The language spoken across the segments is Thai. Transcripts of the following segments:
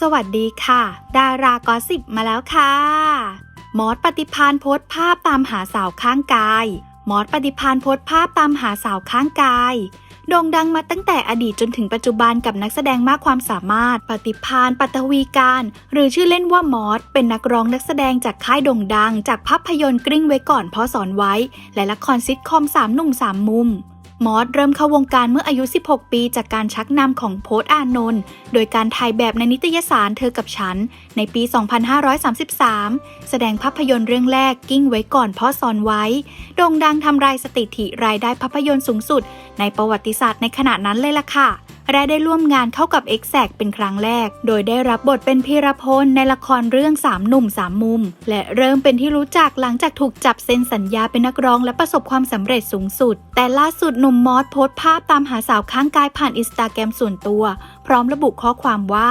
สวัสดีค่ะ ดารากอสิบมาแล้วค่ะ มอสปฏิพานโพสภาพตามหาสาวข้างกาย มอสปฏิพานโพสภาพตามหาสาวข้างกายโด่งดังมาตั้งแต่อดีตจนถึงปัจจุบันกับนักแสดงมากความสามารถ ปฏิพานปัทวีการ หรือชื่อเล่นว่ามอส เป็นนักร้องนักแสดงจากค่ายโด่งดัง จากภาพยนตร์กริ้งไว้ก่อนเพราะสอนไว้ และละครซิทคอมสามหนุ่มสามมุม มอสเริ่มเข้าวงการเมื่ออายุ 16 ปีจากการชักนำของโพส์อานนท์ โดยการถ่ายแบบในนิตยสารเธอกับฉัน ในปี 2533 แสดงภาพยนตร์เรื่องแรกกิ้งไว้ก่อนเพราะสอนไว้ โด่งดังทำรายสถิติรายได้ภาพยนตร์สูงสุด ในประวัติศาสตร์ในขณะนั้นเลยล่ะค่ะ และได้ร่วมงานเข้ากับ e x a c t เป็นครั้งแรก โดยได้รับบทเป็นพีรพลในละครเรื่องสามหนุ่มสามมุม และเริ่มเป็นที่รู้จักหลังจากถูกจับเซ็นสัญญาเป็นนักร้องและประสบความสำเร็จสูงสุด แต่ล่าสุดหนุ่มมอสโพสต์ภาพตามหาสาวข้างกายผ่านอินสตาแกรมส่วนตัว พร้อมระบุข้อความว่า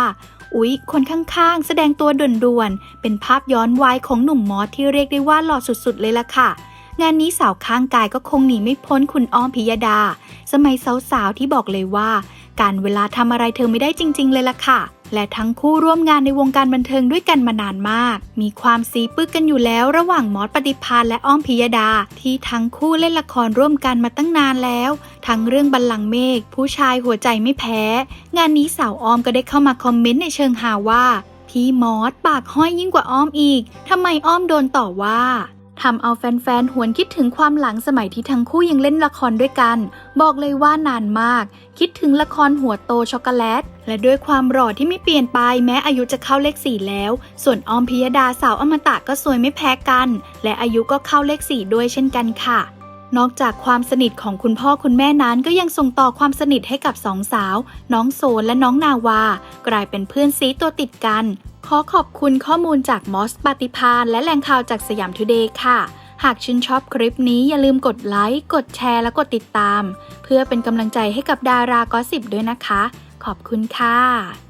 อุ๊ย คนข้างๆ แสดงตัวด่วนๆ เป็นภาพย้อนวัยของหนุ่มมอสที่เรียกได้ว่าหล่อสุดๆ เลยล่ะค่ะ งานนี้สาวข้างกายก็คงหนีไม่พ้นคุณอ้อมพิยดา สมัยสาวๆ ที่บอกเลยว่า การเวลาทำอะไรเธอไม่ได้จริง ๆ เลยล่ะค่ะ และทั้งคู่ร่วมงานในวงการบันเทิงด้วยกันมานานมาก มีความซีปึกกันอยู่แล้วระหว่างมอสปฏิพานและอ้อมพิยดา ที่ทั้งคู่เล่นละครร่วมกันมาตั้งนานแล้ว ทั้งเรื่องบัลลังก์เมฆผู้ชายหัวใจไม่แพ้ งานนี้สาวอ้อมก็ได้เข้ามาคอมเมนต์ในเชิงหาว่าพี่มอสปากห้อยยิ่งกว่าอ้อมอีกทำไมอ้อมโดนต่อว่า ทำเอาแฟนๆ หวนคิดถึงความหลังสมัยที่ทั้งคู่ยังเล่นละครด้วยกัน บอกเลยว่านานมาก คิดถึงละครหัวโตช็อกโกแลต และด้วยความหล่อที่ไม่เปลี่ยนไปแม้อายุจะเข้าเลขสี่แล้ว ส่วนออมพิยดาสาวอมตะก็สวยไม่แพ้กัน และอายุก็เข้าเลขสี่ด้วยเช่นกันค่ะนอกจากความสนิทของคุณพ่อคุณแม่นั้นก็ยังส่งต่อความสนิทให้กับสองสาว น้องโซนและน้องนาวา กลายเป็นเพื่อนซีตัวติดกัน ขอขอบคุณข้อมูลจากมอสปฏิพานและแหล่งข่าวจากสยามทูเดย์ค่ะ หากชื่นชอบคลิปนี้อย่าลืมกดไลค์ กดแชร์ และกดติดตาม เพื่อเป็นกำลังใจให้กับดารากอสิบด้วยนะคะ ขอบคุณค่ะ